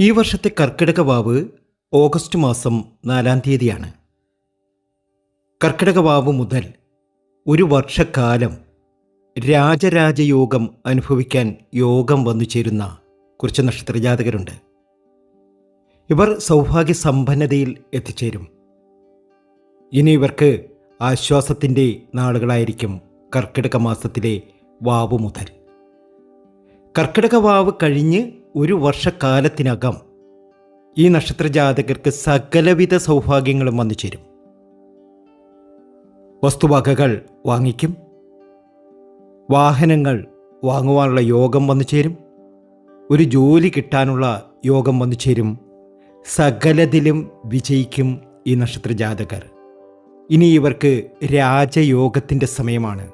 ഈ വർഷത്തെ കർക്കിടക വാവ് ഓഗസ്റ്റ് മാസം നാലാം തീയതിയാണ്. കർക്കിടക വാവ് മുതൽ ഒരു വർഷക്കാലം രാജരാജയോഗം അനുഭവിക്കാൻ യോഗം വന്നു ചേരുന്ന കുറച്ച് നക്ഷത്രജാതകരുണ്ട്. ഇവർ സൗഭാഗ്യ സമ്പന്നതയിൽ എത്തിച്ചേരും. ഇനി ഇവർക്ക് ആശ്വാസത്തിന്റെ നാളുകളായിരിക്കും കർക്കിടക മാസത്തിലെ വാവ് മുതൽ. കർക്കിടക വാവ് കഴിഞ്ഞ് ഒരു വർഷക്കാലത്തിനകം ഈ നക്ഷത്രജാതകർക്ക് സകലവിധ സൗഭാഗ്യങ്ങളും വന്നു ചേരും വസ്തുവകകൾ വാങ്ങിക്കും. വാഹനങ്ങൾ വാങ്ങുവാനുള്ള യോഗം വന്നു ചേരും ഒരു ജോലി കിട്ടാനുള്ള യോഗം വന്നു ചേരും സകലതിലും വിജയിക്കും ഈ നക്ഷത്രജാതകർ. ഇനി ഇവർക്ക് രാജയോഗത്തിന്റെ സമയമാണ്.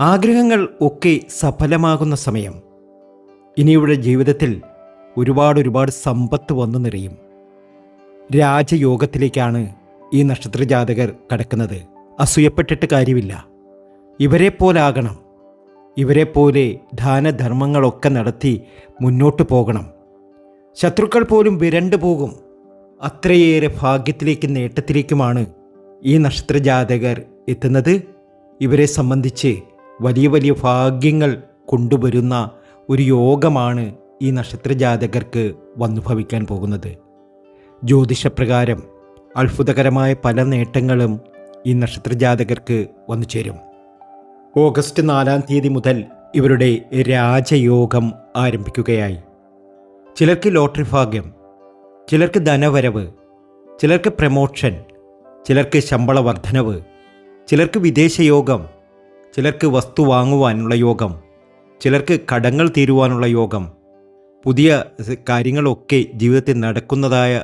ആഗ്രഹങ്ങൾ ഒക്കെ സഫലമാകുന്ന സമയം. ഇനിയുടെ ജീവിതത്തിൽ ഒരുപാട് ഒരുപാട് സമ്പത്ത് വന്നു നിറയും. രാജയോഗത്തിലേക്കാണ് ഈ നക്ഷത്രജാതകർ കടക്കുന്നത്. അസൂയപ്പെട്ടിട്ട് കാര്യമില്ല. ഇവരെ പോലാകണം ഇവരെ പോലെ ദാനധർമ്മങ്ങളൊക്കെ നടത്തി മുന്നോട്ട് പോകണം. ശത്രുക്കൾ പോലും വിരണ്ടു പോകും. അത്രയേറെ ഭാഗ്യത്തിലേക്കും നേട്ടത്തിലേക്കുമാണ് ഈ നക്ഷത്രജാതകർ എത്തുന്നത്. ഇവരെ സംബന്ധിച്ച് വലിയ വലിയ ഭാഗ്യങ്ങൾ കൊണ്ടുവരുന്ന ഒരു യോഗമാണ് ഈ നക്ഷത്രജാതകർക്ക് വന്നു ഭവിക്കാൻ പോകുന്നത്. ജ്യോതിഷപ്രകാരം അത്ഭുതകരമായ പല നേട്ടങ്ങളും ഈ നക്ഷത്രജാതകർക്ക് വന്നു ചേരും. ഓഗസ്റ്റ് നാലാം തീയതി മുതൽ ഇവരുടെ രാജയോഗം ആരംഭിക്കുകയായി. ചിലർക്ക് ലോട്ടറി ഭാഗ്യം ചിലർക്ക് ധനവരവ് ചിലർക്ക് പ്രമോഷൻ ചിലർക്ക് ശമ്പള വർധനവ് ചിലർക്ക് വിദേശയോഗം ചിലർക്ക് വസ്തു വാങ്ങുവാനുള്ള യോഗം ചിലർക്ക് കടങ്ങൾ തീരുവാനുള്ള യോഗം പുതിയ കാര്യങ്ങളൊക്കെ ജീവിതത്തിൽ നടക്കുന്നതായ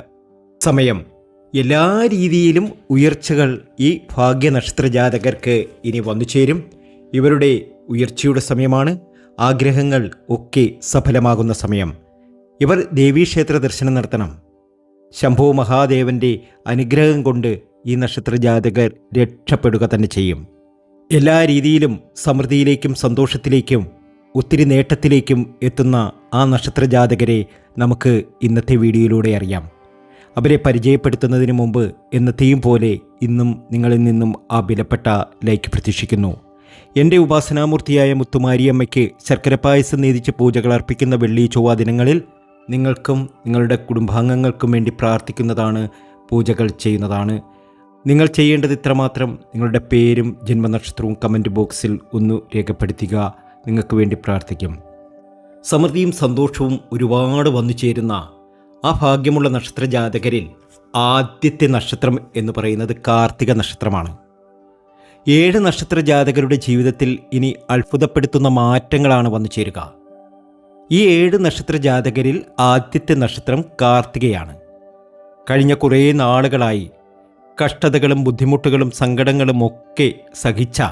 സമയം. എല്ലാ രീതിയിലും ഉയർച്ചകൾ ഈ ഭാഗ്യനക്ഷത്ര ജാതകർക്ക് ഇനി വന്നു ചേരും. ഇവരുടെ ഉയർച്ചയുടെ സമയമാണ്. ആഗ്രഹങ്ങൾ ഒക്കെ സഫലമാകുന്ന സമയം. ഇവർ ദേവീക്ഷേത്ര ദർശനം നടത്തണം. ശംഭു മഹാദേവന്റെ അനുഗ്രഹം കൊണ്ട് ഈ നക്ഷത്ര ജാതകർ രക്ഷപ്പെടുക തന്നെ ചെയ്യും. എല്ലാ രീതിയിലും സമൃദ്ധിയിലേക്കും സന്തോഷത്തിലേക്കും ഒത്തിരി നേട്ടത്തിലേക്കും എത്തുന്ന ആ നക്ഷത്ര ജാതകരെ നമുക്ക് ഇന്നത്തെ വീഡിയോയിലൂടെ അറിയാം. അവരെ പരിചയപ്പെടുത്തുന്നതിന് മുമ്പ് എന്നത്തെയും പോലെ ഇന്നും നിങ്ങളിൽ നിന്നും ആ വിലപ്പെട്ട ലൈക്ക് പ്രതീക്ഷിക്കുന്നു. എന്റെ ഉപാസനാമൂർത്തിയായ മുത്തുമാരിയമ്മയ്ക്ക് ശർക്കര പായസം നീതിച്ച് പൂജകൾ അർപ്പിക്കുന്ന വെള്ളി ചൊവ്വ ദിനങ്ങളിൽ നിങ്ങൾക്കും നിങ്ങളുടെ കുടുംബാംഗങ്ങൾക്കും വേണ്ടി പ്രാർത്ഥിക്കുന്നതാണ് പൂജകൾ ചെയ്യുന്നതാണ്. നിങ്ങൾ ചെയ്യേണ്ടത് ഇത്രമാത്രം. നിങ്ങളുടെ പേരും ജന്മനക്ഷത്രവും കമന്റ് ബോക്സിൽ ഒന്ന് രേഖപ്പെടുത്തുക. നിങ്ങൾക്ക് വേണ്ടി പ്രാർത്ഥിക്കും. സമൃദ്ധിയും സന്തോഷവും ഒരുപാട് വന്നു ചേരുന്ന ആ ഭാഗ്യമുള്ള നക്ഷത്ര ജാതകരിൽ ആദ്യത്തെ നക്ഷത്രം എന്ന് പറയുന്നത് കാർത്തിക നക്ഷത്രമാണ്. ഏഴ് നക്ഷത്ര ജാതകരുടെ ജീവിതത്തിൽ ഇനി അത്ഭുതപ്പെടുത്തുന്ന മാറ്റങ്ങളാണ് വന്നു ചേരുക. ഈ ഏഴ് നക്ഷത്ര ജാതകരിൽ ആദ്യത്തെ നക്ഷത്രം കാർത്തികയാണ്. കഴിഞ്ഞ കുറേ നാളുകളായി കഷ്ടതകളും ബുദ്ധിമുട്ടുകളും സങ്കടങ്ങളും ഒക്കെ സഹിച്ച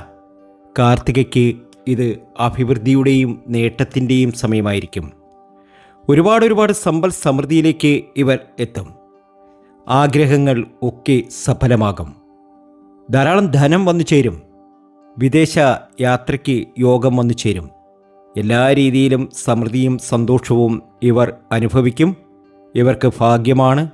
കാർത്തികയ്ക്ക് ഇത് അഭിവൃദ്ധിയുടെയും നേട്ടത്തിന്റെയും സമയമായിരിക്കും. ഒരുപാട് ഒരുപാട് സമ്പൽ സമൃദ്ധിയിലേക്ക് ഇവർ എത്തും. ആഗ്രഹങ്ങൾ ഒക്കെ സഫലമാകും. ധാരാളം ധനം വന്നു ചേരും. വിദേശ യാത്രയ്ക്ക് യോഗം വന്നു ചേരും. എല്ലാ രീതിയിലും സമൃദ്ധിയും സന്തോഷവും ഇവർ അനുഭവിക്കും. ഇവർക്ക് ഭാഗ്യമാണ്.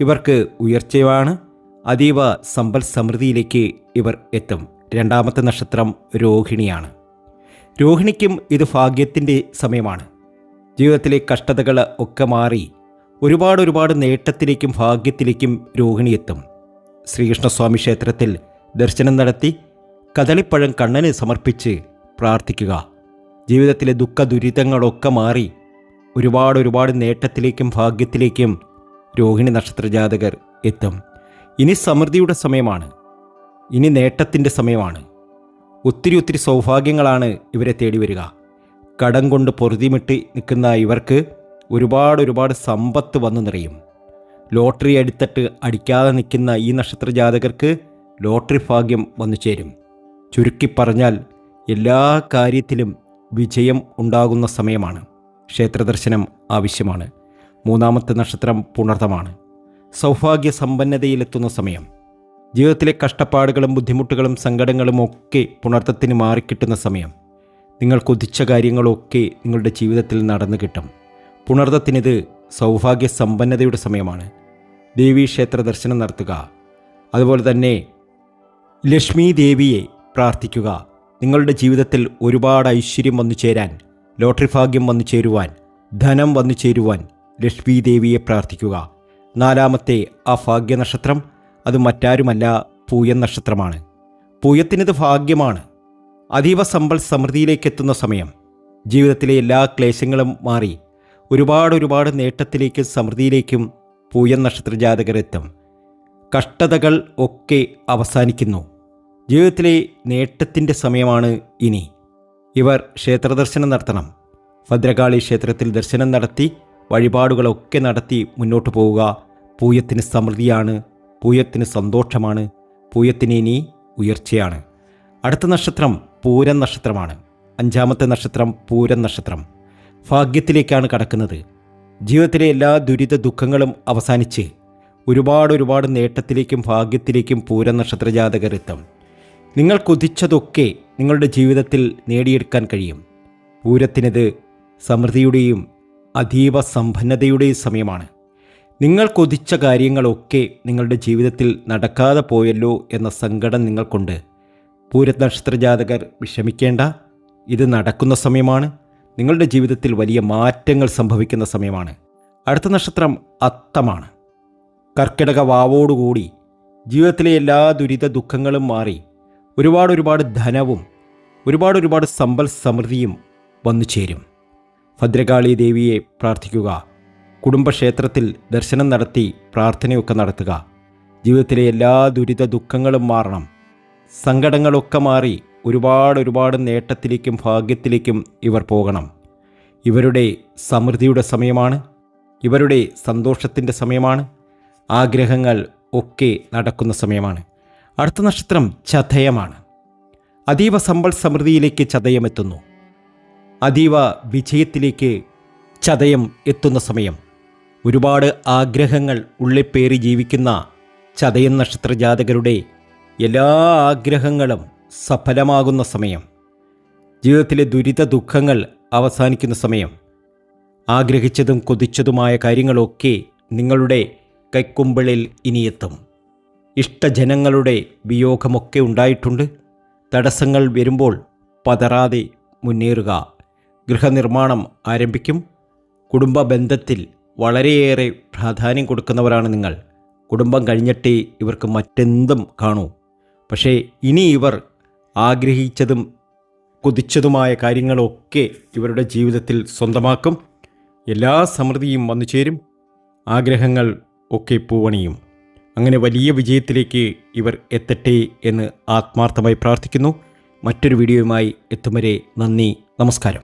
ഇവർക്ക് ഉയർച്ചയാണ് അതീവ സമ്പൽ സമൃദ്ധിയിലേക്ക് ഇവർ എത്തും. രണ്ടാമത്തെ നക്ഷത്രം രോഹിണിയാണ്. രോഹിണിക്കും ഇത് ഭാഗ്യത്തിന്റെ സമയമാണ്. ജീവിതത്തിലെ കഷ്ടതകൾ ഒക്കെ മാറി ഒരുപാട് ഒരുപാട് നേട്ടത്തിലേക്കും ഭാഗ്യത്തിലേക്കും രോഹിണി എത്തും. ശ്രീകൃഷ്ണസ്വാമി ക്ഷേത്രത്തിൽ ദർശനം നടത്തി കദളിപ്പഴം കണ്ണന് സമർപ്പിച്ച് പ്രാർത്ഥിക്കുക. ജീവിതത്തിലെ ദുഃഖ ദുരിതങ്ങളൊക്കെ മാറി ഒരുപാട് ഒരുപാട് നേട്ടത്തിലേക്കും ഭാഗ്യത്തിലേക്കും രോഹിണി നക്ഷത്ര ജാതകർ എത്തും. ഇനി സമൃദ്ധിയുടെ സമയമാണ്. ഇനി നേട്ടത്തിന്റെ സമയമാണ്. ഒത്തിരി ഒത്തിരി സൗഭാഗ്യങ്ങളാണ് ഇവരെ തേടി വരിക. കടം കൊണ്ട് പൊറുതിമിട്ട് നിൽക്കുന്ന ഇവർക്ക് ഒരുപാട് ഒരുപാട് സമ്പത്ത് വന്നു നിറയും. ലോട്ടറി എടുത്തിട്ട് അടിക്കാതെ നിൽക്കുന്ന ഈ നക്ഷത്ര ജാതകർക്ക് ലോട്ടറി ഭാഗ്യം വന്നു ചേരും. ചുരുക്കി പറഞ്ഞാൽ എല്ലാ കാര്യത്തിലും വിജയം ഉണ്ടാകുന്ന സമയമാണ്. ക്ഷേത്രദർശനം ആവശ്യമാണ്. മൂന്നാമത്തെ നക്ഷത്രം പുണർതമാണ്. സൗഭാഗ്യ സമ്പന്നതയിലെത്തുന്ന സമയം. ജീവിതത്തിലെ കഷ്ടപ്പാടുകളും ബുദ്ധിമുട്ടുകളും സങ്കടങ്ങളും ഒക്കെ പുണർത്തത്തിന് മാറിക്കിട്ടുന്ന സമയം. നിങ്ങൾ കൊതിച്ച കാര്യങ്ങളൊക്കെ നിങ്ങളുടെ ജീവിതത്തിൽ നടന്നു കിട്ടും. പുണർത്തത്തിനിത് സൗഭാഗ്യ സമ്പന്നതയുടെ സമയമാണ് ദേവീക്ഷേത്ര ദർശനം നടത്തുക. അതുപോലെ തന്നെ ലക്ഷ്മി ദേവിയെ പ്രാർത്ഥിക്കുക. നിങ്ങളുടെ ജീവിതത്തിൽ ഒരുപാട് ഐശ്വര്യം വന്നു ചേരാൻ ലോട്ടറി ഭാഗ്യം വന്നു ചേരുവാൻ ധനം വന്നു ചേരുവാൻ ലക്ഷ്മി ദേവിയെ പ്രാർത്ഥിക്കുക. നാലാമത്തെ ആ ഭാഗ്യ നക്ഷത്രം അത് മറ്റാരുമല്ല പൂയൻ നക്ഷത്രമാണ്. പൂയത്തിനിത് ഭാഗ്യമാണ്. അതീവ സമ്പൽ സമൃദ്ധിയിലേക്ക് എത്തുന്ന സമയം. ജീവിതത്തിലെ എല്ലാ ക്ലേശങ്ങളും മാറി. ഒരുപാട് ഒരുപാട് നേട്ടത്തിലേക്കും സമൃദ്ധിയിലേക്കും പൂയൻ നക്ഷത്ര ജാതകർ എത്തും. കഷ്ടതകൾ ഒക്കെ അവസാനിക്കുന്നു. ജീവിതത്തിലെ നേട്ടത്തിന്റെ സമയമാണ് ഇനി. ഇവർ ക്ഷേത്രദർശനം നടത്തണം. ഭദ്രകാളി ക്ഷേത്രത്തിൽ ദർശനം നടത്തി വഴിപാടുകളൊക്കെ നടത്തി മുന്നോട്ട് പോവുക പൂയത്തിന് സമൃദ്ധിയാണ് പൂയത്തിന് സന്തോഷമാണ്. പൂയത്തിന് ഇനി ഉയർച്ചയാണ്. അടുത്ത നക്ഷത്രം പൂരൻ നക്ഷത്രമാണ്. അഞ്ചാമത്തെ നക്ഷത്രം പൂരൻ നക്ഷത്രം. ഭാഗ്യത്തിലേക്കാണ് കടക്കുന്നത്. ജീവിതത്തിലെ എല്ലാ ദുരിത ദുഃഖങ്ങളും അവസാനിച്ച് ഒരുപാട് ഒരുപാട് നേട്ടത്തിലേക്കും ഭാഗ്യത്തിലേക്കും പൂരൻ നക്ഷത്ര ജാതകർ എത്തും. നിങ്ങൾ കൊതിച്ചതൊക്കെ നിങ്ങളുടെ ജീവിതത്തിൽ നേടിയെടുക്കാൻ കഴിയും. പൂരത്തിനത് സമൃദ്ധിയുടെയും അതീവ സമ്പന്നതയുടെയും സമയമാണ്. നിങ്ങൾ കൊതിച്ച കാര്യങ്ങളൊക്കെ നിങ്ങളുടെ ജീവിതത്തിൽ നടക്കാതെ പോയല്ലോ എന്ന സങ്കടം നിങ്ങൾക്കുണ്ട്. പൂരത് നക്ഷത്ര ജാതകർ വിഷമിക്കേണ്ട. ഇത് നടക്കുന്ന സമയമാണ്. നിങ്ങളുടെ ജീവിതത്തിൽ വലിയ മാറ്റങ്ങൾ സംഭവിക്കുന്ന സമയമാണ്. അടുത്ത നക്ഷത്രം അത്തമാണ്. കർക്കിടക വാവോടുകൂടി ജീവിതത്തിലെ എല്ലാ ദുരിത ദുഃഖങ്ങളും മാറി. ഒരുപാട് ഒരുപാട് ധനവും ഒരുപാട് ഒരുപാട് സമ്പൽ സമൃദ്ധിയും വന്നു ചേരും ഭദ്രകാളി ദേവിയെ പ്രാർത്ഥിക്കുക. കുടുംബക്ഷേത്രത്തിൽ ദർശനം നടത്തി പ്രാർത്ഥനയൊക്കെ നടത്തുക. ജീവിതത്തിലെ എല്ലാ ദുരിത ദുഃഖങ്ങളും മാറണം. സങ്കടങ്ങളൊക്കെ മാറി ഒരുപാട് ഒരുപാട് നേട്ടത്തിലേക്കും ഭാഗ്യത്തിലേക്കും ഇവർ പോകണം. ഇവരുടെ സമൃദ്ധിയുടെ സമയമാണ്. ഇവരുടെ സന്തോഷത്തിന്റെ സമയമാണ്. ആഗ്രഹങ്ങൾ ഒക്കെ നടക്കുന്ന സമയമാണ്. അടുത്ത നക്ഷത്രം ചതയമാണ്. അതീവ സമ്പൽ സമൃദ്ധിയിലേക്ക് ചതയം എത്തുന്നു അതീവ വിജയത്തിലേക്ക് ചതയം എത്തുന്ന സമയം. ഒരുപാട് ആഗ്രഹങ്ങൾ ഉള്ളിപ്പേറി ജീവിക്കുന്ന ചതയൻ നക്ഷത്ര ജാതകരുടെ എല്ലാ ആഗ്രഹങ്ങളും സഫലമാകുന്ന സമയം. ജീവിതത്തിലെ ദുരിത ദുഃഖങ്ങൾ അവസാനിക്കുന്ന സമയം. ആഗ്രഹിച്ചതും കൊതിച്ചതുമായ കാര്യങ്ങളൊക്കെ നിങ്ങളുടെ കൈക്കുമ്പിളിൽ ഇനിയെത്തും. ഇഷ്ടജനങ്ങളുടെ വിയോഗമൊക്കെ ഉണ്ടായിട്ടുണ്ട്. തടസ്സങ്ങൾ വരുമ്പോൾ പതറാതെ മുന്നേറുക. ഗൃഹനിർമ്മാണം ആരംഭിക്കും. കുടുംബ ബന്ധത്തിൽ വളരെയേറെ പ്രാധാന്യം കൊടുക്കുന്നവരാണ് നിങ്ങൾ. കുടുംബം കഴിഞ്ഞിട്ടേ ഇവർക്ക് മറ്റെന്തും കാണൂ. പക്ഷേ ഇനി ഇവർ ആഗ്രഹിച്ചതും കൊതിച്ചതുമായ കാര്യങ്ങളൊക്കെ ഇവരുടെ ജീവിതത്തിൽ സ്വന്തമാക്കും. എല്ലാ സമൃദ്ധിയും വന്നു ചേരും. ആഗ്രഹങ്ങൾ ഒക്കെ പൂവണിയും. അങ്ങനെ വലിയ വിജയത്തിലേക്ക് ഇവർ എത്തട്ടെ എന്ന് ആത്മാർത്ഥമായി പ്രാർത്ഥിക്കുന്നു. മറ്റൊരു വീഡിയോയുമായി എത്തും വരെ നന്ദി നമസ്കാരം.